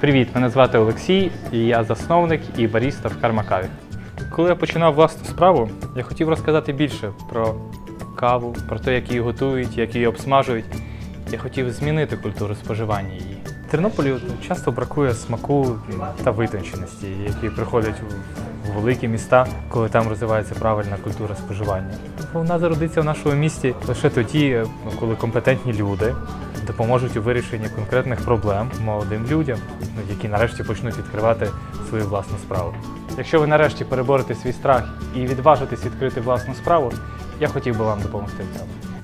Привіт, мене звати Олексій, і я засновник і баріста в Кармакаві. Коли я починав власну справу, я хотів розказати більше про каву, про те, як її готують, як її обсмажують. Я хотів змінити культуру споживання її. В Тернополі часто бракує смаку та витонченості, які приходять в- великі міста, коли там розвивається правильна культура споживання. Вона зародиться в нашому місті лише тоді, коли компетентні люди допоможуть у вирішенні конкретних проблем молодим людям, ну, які нарешті почнуть відкривати свою власну справу. Якщо ви нарешті переборете свій страх і відважитесь відкрити власну справу, я хотів би вам допомогти в цьому.